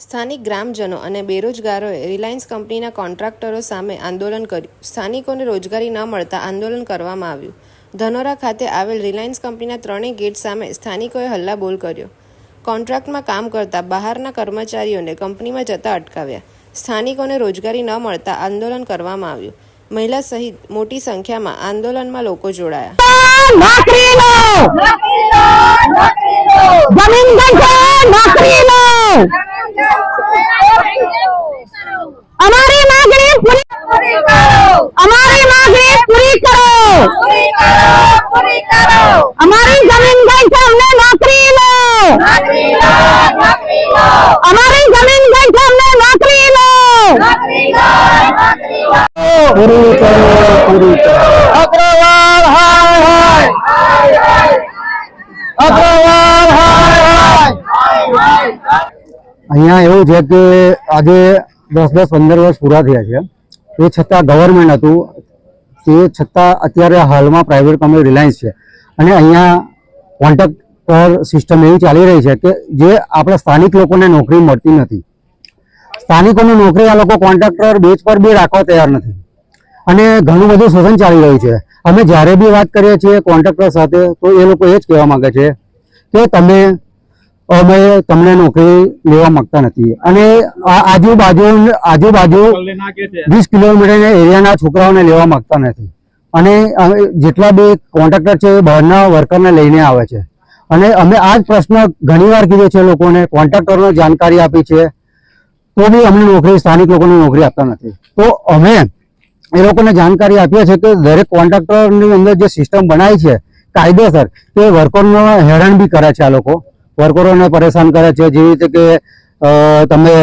સ્થાનિક ગ્રામજનો અને બેરોજગારોએ રિલાયન્સ કંપનીના કોન્ટ્રાક્ટરો સામે આંદોલન કર્યું. સ્થાનિકોને રોજગારી ન મળતા આંદોલન કરવામાં આવ્યું. ધનોરા ખાતે આવેલ રિલાયન્સ કંપનીના ત્રણેય ગેટ સામે સ્થાનિકોએ હલ્લાબોલ કર્યો. કોન્ટ્રાક્ટમાં કામ કરતા બહારના કર્મચારીઓને કંપનીમાં જતા અટકાવ્યા. સ્થાનિકોને રોજગારી ન મળતા આંદોલન કરવામાં આવ્યું. મહિલા સહિત મોટી સંખ્યામાં આંદોલનમાં લોકો જોડાયા નોકરી લો જમીન ગઈ છે નોકરી લો અમારી માંગણી પૂરી અમારી માંગણી પૂરી કરો. અમારી જમીન ગઈ છે અમને નોકરી લો. અમારી જમીન ગઈ છે અમને નોકરી લો. પૂરી કરો પૂરી કરો. અગ્રવાલ હાય હાય. અગ્રવાલ હાય હાય. અહીંયા એવું છે કે આજે દસ દસ પંદર વર્ષ પૂરા થયા છે. એ છતાં ગવર્મેન્ટ હતું. તે છતાં અત્યારે હાલમાં પ્રાઇવેટ કંપની રિલાયન્સ છે. અને અહીંયા કોન્ટ્રાક્ટર સિસ્ટમ એવી ચાલી રહી છે કે જે આપણા સ્થાનિક લોકોને નોકરી મળતી નથી. સ્થાનિકોની નોકરી આ લોકો કોન્ટ્રાક્ટર બેચ પર બી રાખવા તૈયાર નથી. અને ઘણું બધું શોષણ ચાલી રહ્યું છે. અમે જ્યારે બી વાત કરીએ છીએ કોન્ટ્રાક્ટર સાથે તો એ લોકો એ જ કહેવા માંગે છે કે તમે અમે તમને નોકરી લેવા માંગતા નથી. અને આજુબાજુ આજુબાજુ વીસ કિલોમીટર એરિયાના છોકરાઓને લેવા માંગતા નથી. અને જેટલા બી કોન્ટ્રાક્ટર છે એ બહારના વર્કરને લઈને આવે છે. અને અમે આ જ પ્રશ્ન ઘણીવાર કીધો છે લોકોને કોન્ટ્રાક્ટરોને જાણકારી આપી છે. તો બી અમને નોકરી સ્થાનિક લોકોને નોકરી આપતા નથી. તો અમે એ લોકોને જાણકારી આપીએ છીએ કે દરેક કોન્ટ્રાક્ટરની અંદર જે સિસ્ટમ બનાવી છે કાયદેસર તે વર્કરનો હેરાન બી કરે છે આ લોકો. વર્કરોને પરેશાન કરે છે. જેવી રીતે કે તમે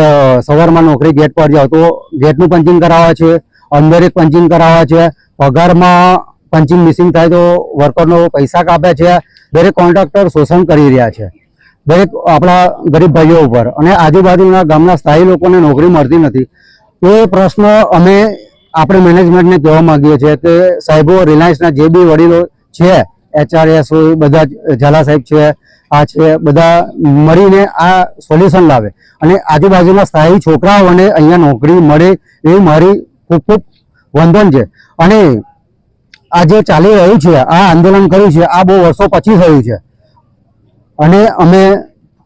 સવારમાં નોકરી ગેટ પર જાઓ તો ગેટનું પંચિંગ કરાવે છે, અંદર એક પંચિંગ કરાવે છે. પગારમાં પંચિંગ મિસિંગ થાય તો વર્કરનો પૈસા કાપે છે. દરેક કોન્ટ્રાક્ટર શોષણ કરી રહ્યા છે. દરેક આપણા ગરીબ ભાઈઓ ઉપર અને આજુબાજુના ગામના સ્થાયી લોકોને નોકરી મળતી નથી. એ પ્રશ્ન અમે આપણે મેનેજમેન્ટને કહેવા માંગીએ છીએ કે સાહેબો રિલાયન્સના જે બી વડીલો છે એચઆરએસ હોય, બધા ઝાલા સાહેબ છે, આ છે, બધા મળીને આ સોલ્યુશન લાવે. અને આજુબાજુના સ્થાયી છોકરાઓને અહીંયા નોકરી મળે એવી મારી ખૂબ ખૂબ વંદન છે. અને આ જે ચાલી રહ્યું છે, આ આંદોલન કર્યું છે, આ બહુ વર્ષો પછી થયું છે. અને અમે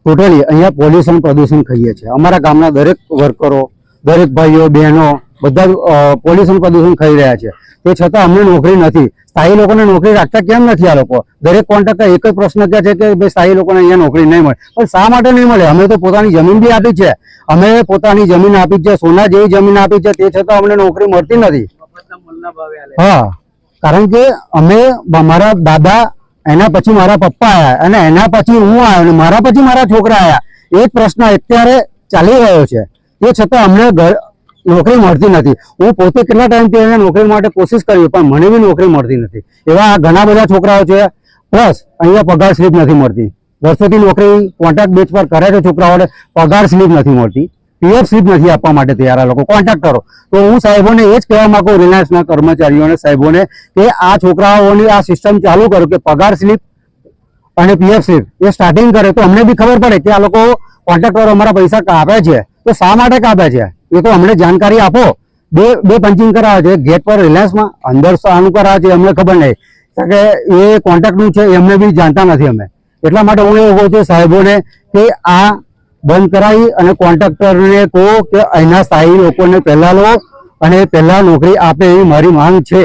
ટોટલી અહીંયા પોલ્યુશન પ્રદૂષણ ખાઈએ છીએ. અમારા ગામના દરેક વર્કરો, દરેક ભાઈઓ, બહેનો બધા પોલ્યુશન પ્રદૂષણ ખાઈ રહ્યા છે. તે છતાં અમને નોકરી નથી. સ્થાયી લોકોને નોકરી રાખતા કેમ નથી આ લોકો? દરેક કોન્ટ્રાક્ટર એક જ પ્રશ્ન કહે છે કે ભાઈ સ્થાયી લોકોને અહીંયા નોકરી નહીં મળે. પણ શા માટે નહીં મળે? અમે તો પોતાની જમીન બી આપી છે. અમે પોતાની જમીન આપી છે, સોના જેવી જમીન આપી છે, તે છતાં અમને નોકરી મળતી નથી. હા. કારણ કે અમે મારા દાદા એના પછી મારા પપ્પા આવ્યા અને એના પછી હું આવ્યો અને મારા પછી મારા છોકરા આવ્યા એ પ્રશ્ન અત્યારે ચાલી રહ્યો છે. તે છતાં અમને ઘર નોકરી મળતી નથી. હું પોતે કેટલા ટાઈમથી એને નોકરી માટે કોશિશ કરી પણ મને બી નોકરી મળતી નથી. એવા ઘણા બધા છોકરાઓ છે પ્લસ અહીંયા પગાર સ્લીપ નથી મળતી. વર્ષોથી નોકરી કોન્ટ્રાક્ટ બેચ પર કરે છે છોકરાઓને, પગાર સ્લીપ નથી મળતી. પીએફ સ્લીપ નથી આપવા માટે તૈયાર આ લોકો. કરો. તો હું સાહેબોને એ જ કહેવા માંગુ રિલાયન્સના કર્મચારીઓને, સાહેબોને, કે આ છોકરાઓની આ સિસ્ટમ ચાલુ કરો કે પગાર સ્લીપ અને પીએફ સ્લીપ એ સ્ટાર્ટિંગ કરે. તો અમને બી ખબર પડે કે આ લોકો કોન્ટ્રાક્ટરો અમારા પૈસા કાપે છે. તો શા માટે કાપે છે? એ તો અમને જાણકારી આપો. બે બે પંચિંગ કરાવે છે. ગેટ પર રિલાયન્સમાં અંદર આનું કરાવે છે અમને ખબર નહીં. કારણ કે એ કોન્ટ્રાક્ટનું છે એ અમને બી જાણતા નથી અમે. એટલા માટે હું એવું કહું છું સાહેબોને કે આ બંધ કરાવી અને કોન્ટ્રાક્ટરને કહો કે અહીંના સ્થાયી લોકોને પહેલાં લો અને પહેલાં નોકરી આપે એવી મારી માંગ છે.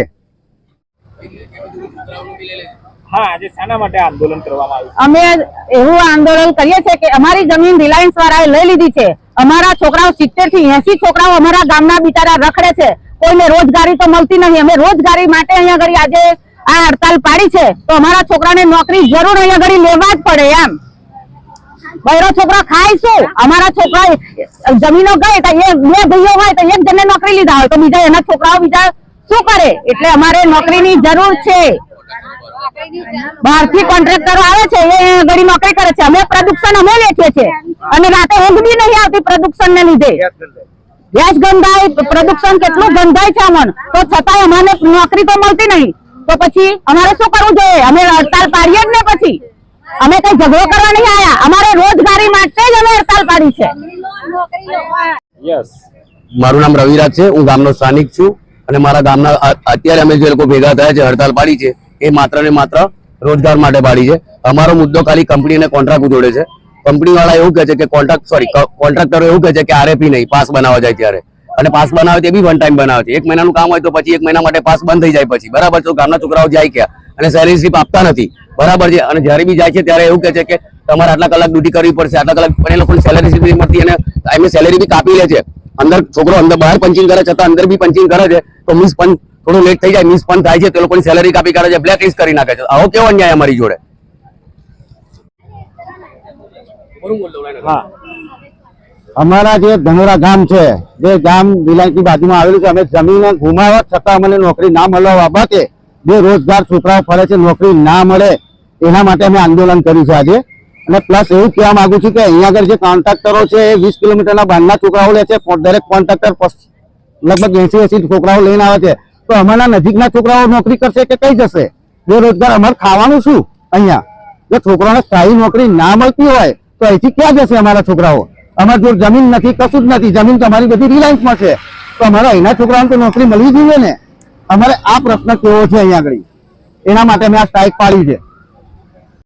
હા આજે શાના માટે આંદોલન કરવામાં આવ્યું અમે એવું આંદોલન કરીએ છીએ કે અમારી જમીન રિલાયન્સ વાળાએ લઈ લીધી છે. અમારા છોકરાઓ સિત્તેરથી એસી છોકરાઓ અમારા ગામના બિચારા રખડે છે. કોઈને રોજગારી તો મળતી નહીં. અમે રોજગારી માટે અહીંયા ઘડી આજે આ હડતાલ પાડી છે. તો અમારા છોકરાને નોકરી જરૂર અહીંયા ઘડી લેવા જ પડે એમ. બહેરો છોકરો ખાય શું? અમારા છોકરા જમીનો ગઈ તો એ બે ભાઈઓ હોય તો એક જણને નોકરી લીધા હોય તો બીજા એના છોકરાઓ બીજા શું કરે? એટલે અમારે નોકરીની જરૂર છે. બહારથી કોન્ટ્રાક્ટરો આવે છે, એ ઘડી નોકરી કરે છે. અમે પ્રદૂષણ અમે વેચીએ છીએ. અને રાતે ઊંઘ બી નહીં આવતી પ્રદૂષણ ને લીધે. ગેસ ગંધાય પ્રદૂષણ કેટલું ગંધાય છે અમન તો છતાંય અમારે નોકરી તો મળતી નહીં. તો પછી અમારે શું કરવું જોઈએ? અમે હડતાલ પાડીએ જ ને પછી. અમે કઈ ઝઘડો કરવા નહીં આયા. અમારે રોજગારી માટે જ અમે હડતાલ પાડી છે. મારું નામ રવિરાજ છે. હું ગામનો સ્થાનિક છું. અને મારા ગામના અત્યારે અમે જે લોકો ભેગા થયા છે, હડતાલ પાડી છે એ માત્ર ને માત્ર રોજગાર માટે પાડી છે. અમારો મુદ્દો ખાલી કંપની અને કોન્ટ્રાક્ટ જોડે છે. કંપની વાળા એવું કહે છે કે કોન્ટ્રાક્ટ સોરી કોન્ટ્રાક્ટરો એવું કહે છે કે આરએપી નહીં પાસ બનાવવા જાય ત્યારે. અને પાસ બનાવે તે બી વન ટાઈમ બનાવે છે. એક મહિનાનું કામ હોય તો પછી એક મહિના માટે પાસ બંધ થઈ જાય પછી. બરાબર તો ગામના છોકરાઓ જાય ગયા અને સેલેરી સ્લીપ આપતા નથી. બરાબર છે? અને જ્યારે બી જાય છે ત્યારે એવું કહે છે કે તમારે આટલા કલાક ડ્યુટી કરવી પડશે. આટલા કલાક પણ એ લોકોને સેલેરી સ્લીપ મળતી અને એમની સેલેરી બી કાપી લે છે. અંદર છોકરો અંદર બહાર પંચિંગ કરે છતાં અંદર બી પંચિંગ કરે છે, તો મિસ પણ થોડું લેટ થઈ જાય મિસ પણ થાય છે, તે લોકોની સેલેરી કાપી કાઢે છે બ્લેક લિસ્ટ કરી નાખે છે. આવો કેવો અન્યાય અમારી જોડે? અમારા જે ધનોરા ગામ છે, જે ગામ વિલાયતની બાજુમાં આવેલું છે, અમે જમીન ગુમાવવા છતાં અમને નોકરી ના મળવા બાબતે બે રોજગાર છોકરાઓ ફરે છે, નોકરી ના મળે એના માટે અમે આંદોલન કર્યું છે આજે. અને પ્લસ એવું કહેવા માંગુ છું કે અહીંયા આગળ જે કોન્ટ્રાક્ટરો છે, એ વીસ કિલોમીટરના બાંધના છોકરાઓ લે છે, દરેક કોન્ટ્રાક્ટર લગભગ એસી એસી છોકરાઓ લઈને આવે છે. તો અમારા નજીકના છોકરાઓ નોકરી કરશે કે કઈ જશે? બેરોજગાર અમારે ખાવાનું શું અહીંયા? જો છોકરાઓને સ્થાયી નોકરી ના મળતી હોય, તો અહીંથી ક્યાં જશે અમારા છોકરાઓ? અમારા જો જમીન નથી, કશું જ નથી. જમીન તો અમારી બધી રિલાયન્સમાં છે. તો અમારા અહીંના છોકરાઓને તો નોકરી મળવી જોઈએ ને? અમારે આ પ્રશ્ન કેવો છે અહીંયા આગળ? એના માટે અમે આ સ્ટ્રાઇક પાડી છે.